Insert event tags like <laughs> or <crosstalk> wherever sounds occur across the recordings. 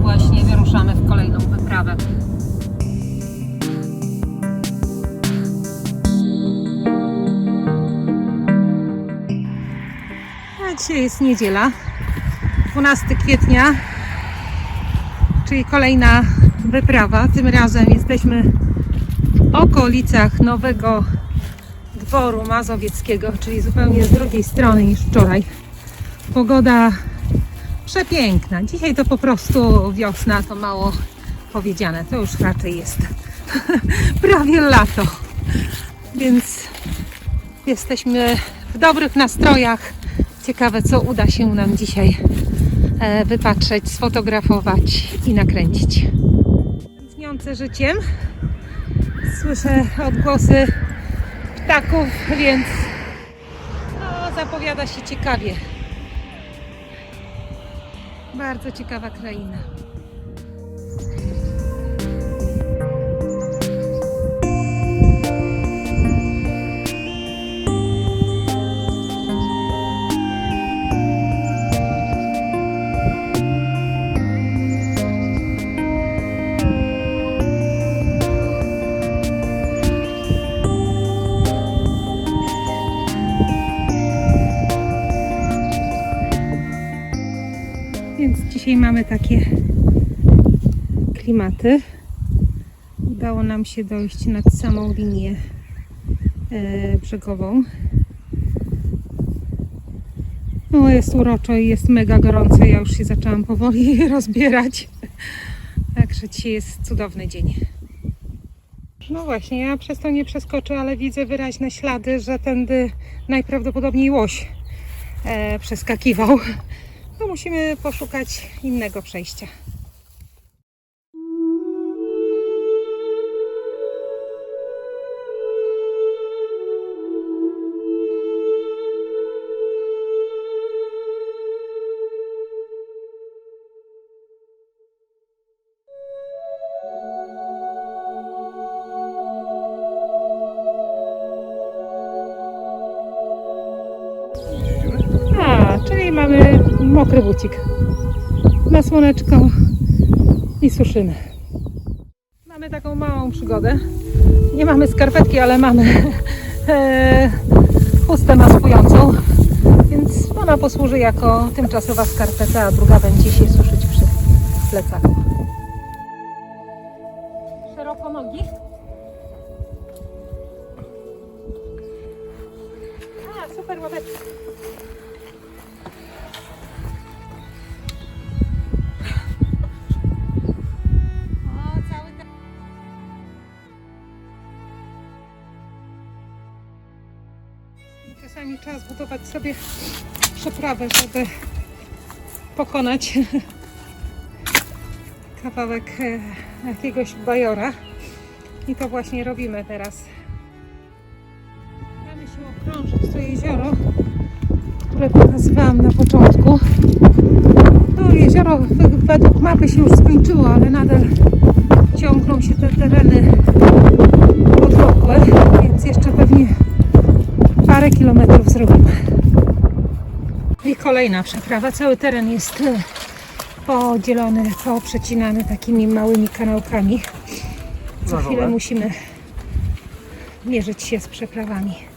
właśnie wyruszamy w kolejną wyprawę. A dzisiaj jest niedziela, 12 kwietnia, czyli kolejna wyprawa. Tym razem jesteśmy w okolicach Nowego Dworu Mazowieckiego, czyli zupełnie z drugiej strony niż wczoraj. Pogoda przepiękna. Dzisiaj to po prostu wiosna, to mało powiedziane. To już raczej jest <laughs> prawie lato. Więc jesteśmy w dobrych nastrojach. Ciekawe, co uda się nam dzisiaj e, wypatrzeć, sfotografować i nakręcić. Tętniące życiem. Słyszę odgłosy ptaków, więc no, zapowiada się ciekawie. Bardzo ciekawa kraina. Dzisiaj mamy takie klimaty. Udało nam się dojść nad samą linię e, brzegową. No jest uroczo i jest mega gorąco. Ja już się zaczęłam powoli <laughs> rozbierać. Także dzisiaj jest cudowny dzień. No właśnie, ja przez to nie przeskoczę, ale widzę wyraźne ślady, że tędy najprawdopodobniej łoś e, przeskakiwał. No musimy poszukać innego przejścia. Mokry bucik. Na słoneczko i suszymy. Mamy taką małą przygodę. Nie mamy skarpetki, ale mamy e, chustę maskującą, więc ona posłuży jako tymczasowa skarpeta, a druga będzie się suszyć przy plecaku. Czasami trzeba zbudować sobie przeprawę, żeby pokonać <laughs> kawałek e, jakiegoś bajora. I to właśnie robimy teraz. Staramy się okrążyć to jezioro, które pokazywałam na początku. No, jezioro według mapy się już skończyło, ale nadal ciągną się te tereny kilometrów zrobimy. I kolejna przeprawa. Cały teren jest e, podzielony, poprzecinany takimi małymi kanałkami. Co chwilę musimy mierzyć się z przeprawami.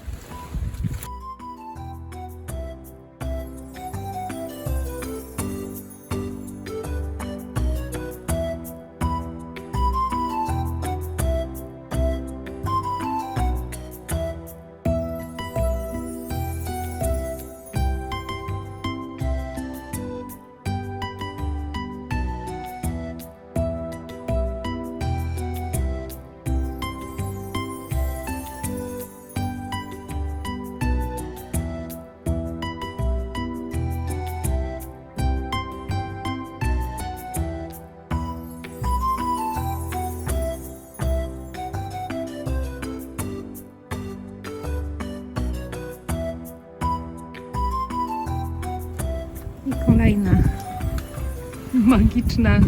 I kolejna magiczna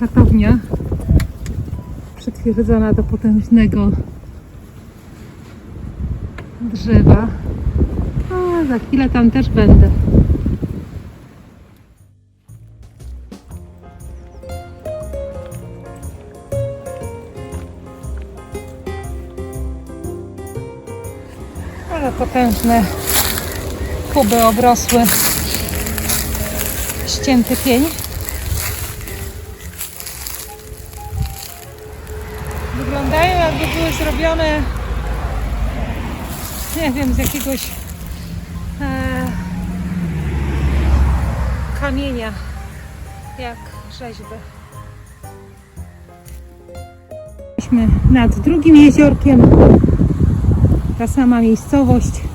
czatownia przytwierdzona do potężnego drzewa. A za chwilę tam też będę. Ale potężne kuby obrosły ścięty pień. Wyglądają jakby były zrobione nie wiem, z jakiegoś e, kamienia, jak rzeźby. Jesteśmy nad drugim jeziorkiem. Ta sama miejscowość.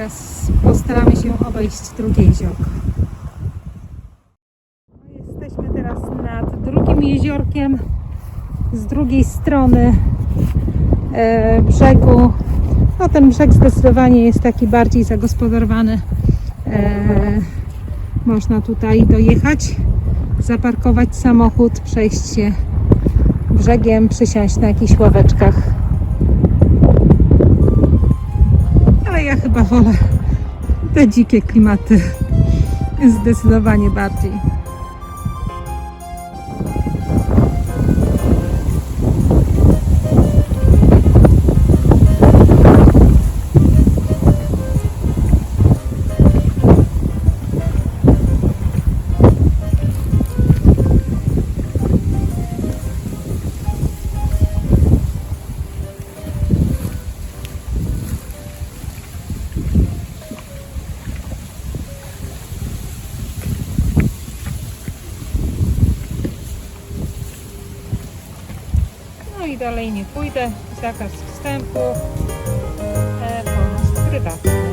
Teraz postaramy się obejść drugie jeziorko. Jesteśmy teraz nad drugim jeziorkiem. Z drugiej strony e, brzegu. No ten brzeg zdecydowanie jest taki bardziej zagospodarowany. E, można tutaj dojechać, zaparkować samochód, przejść się brzegiem, przysiąść na jakichś ławeczkach. Chyba wolę te dzikie klimaty zdecydowanie bardziej. Dalej nie pójdę. Zakaz wstępu. E, pomoc prywatna.